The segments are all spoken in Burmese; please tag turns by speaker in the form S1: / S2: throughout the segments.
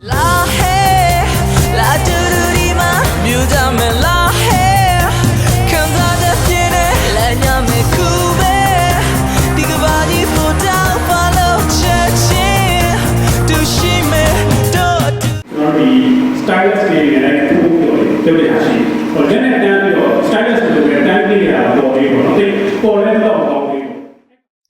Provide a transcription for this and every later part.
S1: La hey, la do do di ma, muda me la hey, kanza de tiene, la llame kube, diga badi for down follow churchin, do she me do do.
S2: ကျွန်တော်ဒီ stylist တွေနဲ့တစ်ခုခုပြောတယ်ပြောရရှိဟိုလက်နဲ့တန်းပြီးတော့ stylist တွေနဲ့တန်းပြီးရတာပေါ်ပြီးပေါ့နော်ဒီပေါ်လဲတော့ကောင်းပြီးပေါ့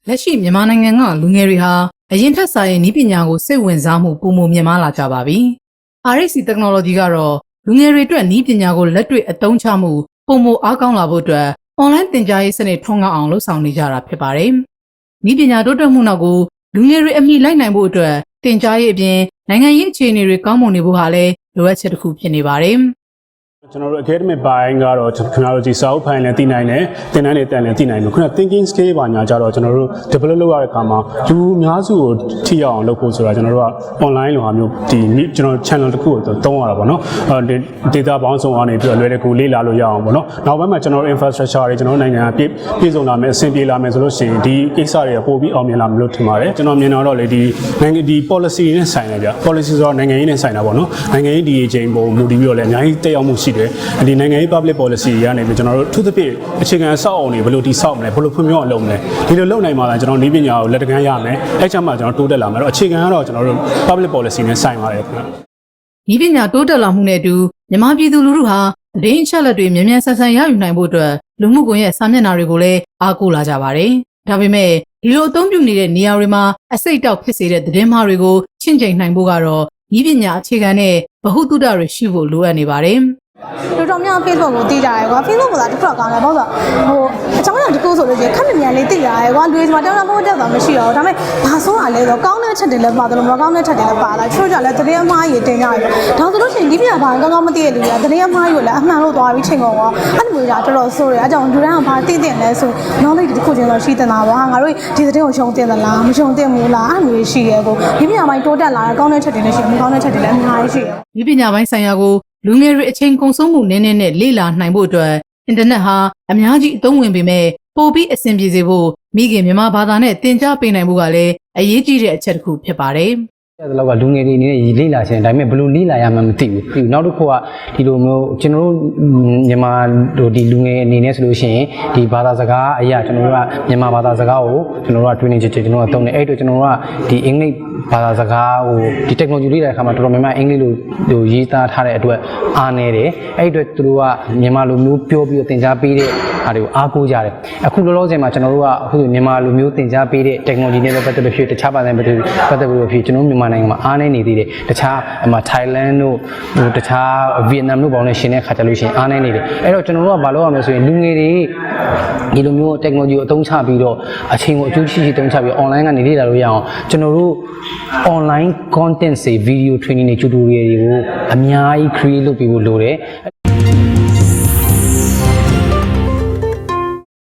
S3: လက်ရှိမြန်မာနိုင်ငံကလူငယ်တွေဟာ အရင်ထက်စာရင်ဤပညာကိုစိတ်ဝင်စားမှုပုံမမြင်မာလာကြပါပြီ။ RXC Technology ကတော့လူငယ်တွေအတွက်ဤပညာကိုလက်တွေ့အသုံးချမှုပုံမအားကောင်းလာဖို့အတွက် online သင်ကြားရေးစနစ်ထွန်းကားအောင်လှုပ်ဆောင်နေကြတာဖြစ်ပါတယ်။ဤပညာတိုးတက်မှုနောက်ကိုလူငယ်တွေအမိလိုက်နိုင်ဖို့အတွက်သင်ကြားရေးအပြင်နိုင်ငံရေးအခြေအနေတွေကောင်းမွန်နေဖို့ဟာလည်းလိုအပ်ချက်တစ်ခုဖြစ်နေပါတယ်။
S2: ကျွန်တော်တို့ academic ဘိုင်းကတော့ခင်ဗျားတို့ဒီစာအုပ်ဖိုင်လည်းသိနိုင်တယ်သင်တန်းတွေတက်လည်းသိနိုင်တယ်ခုနက thinking skill ပါညာကြတော့ကျွန်တော်တို့ develop လုပ်ရတဲ့အခါမှာလူအများစုကိုထိရောက်အောင်လုပ်ဖို့ဆိုတာကျွန်တော်တို့က online လိုဟာမျိုးဒီကျွန်တော် channel တစ်ခုကိုသုံးရတာပေါ့နော်အဲ data ဘောင်းဆောင်ကနေပြီးတော့လွယ်တဲ့ကူလေ့လာလို့ရအောင်ပေါ့နော်နောက်ပိုင်းမှာကျွန်တော်တို့ infrastructure တွေကျွန်တော်တို့နိုင်ငံကပြည့်ပြည့်စုံလာမယ်အဆင်ပြေလာမယ်ဆိုလို့ရှိရင်ဒီကိစ္စတွေကပို့ပြီးအောင်မြင်လာမလို့ထင်ပါတယ်ကျွန်တော်မြင်တော့လေဒီနိုင်ငံဒီ policy နဲ့ဆိုင်တယ်ဗျ policy ဆိုတော့နိုင်ငံရေးနဲ့ဆိုင်တာပေါ့နော်နိုင်ငံရေးဒီအချိန်ပုံမူတည်ပြီးတော့လည်းအများကြီးတက်ရောက်မှုရှိတယ်ဒီနိုင်ငံရေး public policy တွေကနေပြီးကျွန်တော်တို့သူသဖြင့်အခြေခံအဆောက်အအုံတွေဘယ်လိုတည်ဆောက်မလဲဘယ်လိုဖွံ့ဖြိုးအောင်လုပ်မလဲဒီလိုလုပ်နိုင်မှလည်းကျွန်တော်ဤပညာကိုလက်တကမ်းရမယ်အဲ့ချက်မှကျွန်တော်တိုးတက်လာမယ်အဲ့တော့အခြေခံကတော့ကျွန်တော်တို့ public policy နဲ့ဆိုင်ပါတယ်ခင်ဗျ
S3: ဤပညာတိုးတက်လာမှုနဲ့အတူမြန်မာပြည်သူလူထုဟာသတင်းအချက်အလက်တွေမြန်မြန်ဆန်ဆန်ရယူနိုင်ဖို့အတွက်လူမှုကွန်ရက်စာမျက်နှာတွေကိုလည်းအားကိုးလာကြပါတယ်။ဒါပေမဲ့ဒီလိုအသုံးပြုနေတဲ့နေရာတွေမှာအစိတ်တောက်ဖြစ်စေတဲ့သတင်းမှားတွေကိုချင့်ချိန်နိုင်ဖို့ကတော့ဤပညာအခြေခံတဲ့ဗဟုသုတတွေရှိဖို့လိုအပ်နေပါတယ်။
S4: တော်တော်များ Facebook ကိုတည်ကြတယ်ကွာ Facebook ကသာတစ်ခါကောင်းတယ်ဘာလို့လဲဆိုတော့ဟိုအကြောင်းအရာတစ်ခုဆိုလို့ရှိရင်ခက်မြန်မြန်လေးတည်ရတယ်ကွာလူတွေဒီမှာတောင်းတဖို့တက်တာမရှိတော့ဘူးဒါပေမဲ့ဘာဆုံးတာလဲဆိုတော့ကောင်းတဲ့ချက်တွေလည်းပါတယ်လို့မကောင်းတဲ့ချက်တွေလည်းပါလာချို့ကြလည်းသတင်းအမှားကြီးတင်ကြရတယ်ဒါဆိုလို့ရှိရင်ဒီပြဘာကောင်းကောင်းမသိတဲ့လူတွေကသတင်းအမှားကြီးကိုလည်းအမှန်လို့သွားပြီးချိန်ကုန်ရောအဲ့လိုမျိုးကတော်တော်ဆိုးတယ်အဲကြောင့်လူတိုင်းကဘာသိတင်လဲဆို knowledge တစ်ခုချင်းတော့ရှိတင်တာပါငါတို့ဒီသတင်းကိုရှုံတင်သလားမရှုံတင်ဘူးလားအဲ့လိုမျိုးရှိရဲကိုဒီပြပိုင်းတိုးတက်လာတဲ့ကောင်းတဲ့ချက်တွေလည်းရှိတယ်မကောင်းတဲ့ချက်တွေလည်းအများကြီးရှိတယ်
S3: ဒီပညာပိုင်းဆိုင်ရာကို လူငယ်တွေအချိန်ကုန်ဆုံးမှုနည်းနည်းနဲ့လေ့လာနိုင်ဖို့အတွက်အင်တာနက်ဟာအများကြီးအသုံးဝင်ပေမဲ့ပိုပြီးအဆင်ပြေစေဖို့မိခင်မြန်မာဘာသာနဲ့သင်ကြားပေးနိုင်ဖို့ကလည်းအရေးကြီးတဲ့အချက်တစ်ခုဖြစ်ပါတယ်။
S5: အဲ့ဒါလောက်ကလူငယ်တွေအနေနဲ့လေ့လာခြင်းဒါပေမဲ့ဘယ်လိုလေ့လာရမှန်းမသိဘူးပြီးနောက်တစ်ခုကဒီလိုမျိုးကျွန်တော်တို့မြန်မာတို့ဒီလူငယ်အနေနဲ့ဆိုလို့ရှိရင်ဒီဘာသာစကားအရာကျွန်တော်တို့ကမြန်မာဘာသာစကားကိုကျွန်တော်တို့က training ချစ်ချစ်ကျွန်တော်တို့ကသုံးတယ်အဲ့အတွက်ကျွန်တော်တို့ကဒီအင်္ဂလိပ်ဘာသာစကားဟိုဒီ technology လေ့လာတဲ့အခါမှာတော်တော်များများအင်္ဂလိပ်လိုဟိုရေးသားထားတဲ့အတွက်အားနည်းတယ်အဲ့အတွက်သူတို့ကမြန်မာလိုမျိုးပြောပြီးတော့သင်ကြားပေးတဲ့ဟာတွေကိုအားကိုးကြတယ်အခုလောလောဆယ်မှာကျွန်တော်တို့ကအခုဆိုမြန်မာလိုမျိုးသင်ကြားပေးတဲ့ technology နဲ့ပတ်သက်လို့ဖြစ်တခြားဘာသာနဲ့ပတ်သက်ပတ်သက်လို့ဖြစ်ကျွန်တော်တို့မြန်မာနိုင်ငံမှာအားနည်းနေသေးတယ်တခြားအမ Thailand တို့ဟိုတခြား Vietnam တို့ပေါင်းနဲ့ရှင်တဲ့ခါကြလို့ရှိရင်အားနည်းနေတယ်အဲ့တော့ကျွန်တော်တို့ကမလုပ်ရမလဲဆိုရင်လူငယ်တွေဒီလိုမျိုး technology ကိုအသုံးချပြီးတော့အချိန်ကိုအကျိုးရှိရှိအသုံးချပြီး online ကနေလေ့လာလို့ရအောင်ကျွန်တော်တို့ online content တွေ video training တွေ tutorial တွေကိုအများကြီး create လုပ်ပေးဖို့လိုတယ်